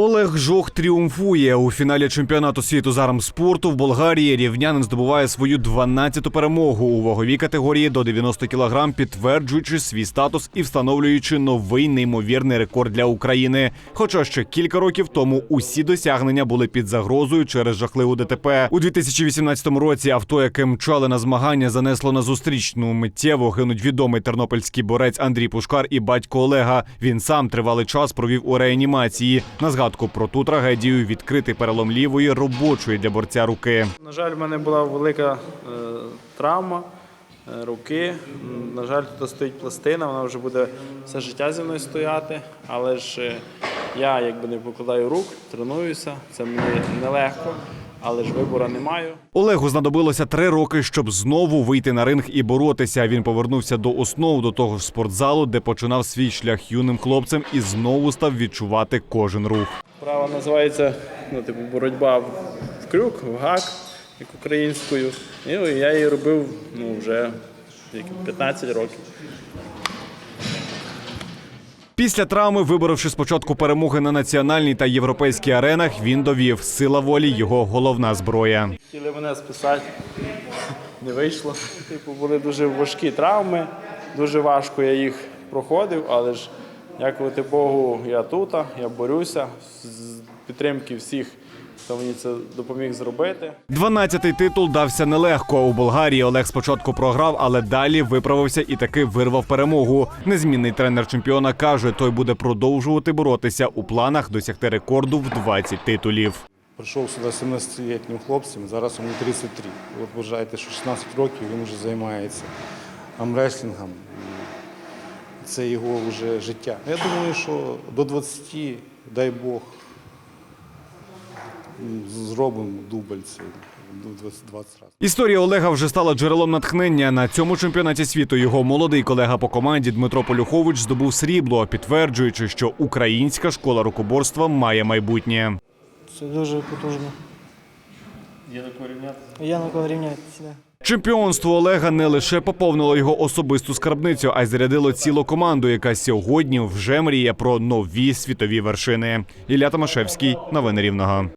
Олег Жох тріумфує у фіналі чемпіонату світу з армспорту в Болгарії. Рівнянин здобуває свою 12-ту перемогу у ваговій категорії до 90 кг, підтверджуючи свій статус і встановлюючи новий неймовірний рекорд для України. Хоча ще кілька років тому усі досягнення були під загрозою через жахливу ДТП. У 2018 році авто, яке мчали на змагання, занесло на зустрічну миттєво гинуть відомий тернопільський борець Андрій Пушкар і батько Олега. Він сам тривалий час провів у реанімації. На згадку про ту трагедію відкритий перелом лівої робочої для борця руки. На жаль, в мене була велика е, травма е, руки. На жаль, тут стоїть пластина, вона вже буде все життя зі мною стояти. Але ж е, я якби не покладаю рук, тренуюся. Це мені нелегко, але ж вибору не маю. Олегу знадобилося три роки, щоб знову вийти на ринг і боротися. Він повернувся до основ до того ж спортзалу, де починав свій шлях юним хлопцем і знову став відчувати кожен рух. Справа називається ну, типу, боротьба в в крюк, в гак, як українською. І я її робив ну, вже 15 років. Після травми, виборовши спочатку перемоги на національній та європейській аренах, він довів сила волі його головна зброя. Хотіли мене списати, не вийшло. Типу, були дуже важкі травми, дуже важко я їх проходив, але ж дякувати Богу, я тут, я борюся з підтримки всіх, хто мені це допоміг зробити. 12-й титул дався нелегко. У Болгарії Олег спочатку програв, але далі виправився і таки вирвав перемогу. Незмінний тренер чемпіона каже, той буде продовжувати боротися у планах досягти рекорду в 20 титулів. Прийшов сюди 17-літнім хлопцем, зараз йому 33. От вважаєте, що 16 років він вже займається амреслінгом. Це його вже життя. Я думаю, що до 20, дай Бог, зробимо дубль цей 20, 20 разів. Історія Олега вже стала джерелом натхнення. На цьому чемпіонаті світу його молодий колега по команді Дмитро Полюхович здобув срібло, підтверджуючи, що українська школа рукоборства має майбутнє. Це дуже потужно. Є на кого рівняти? Є на кого рівнятися. Чемпіонство Олега не лише поповнило його особисту скарбницю, а й зарядило цілу команду, яка сьогодні вже мріє про нові світові вершини. Ілля Томашевський, новини Рівного.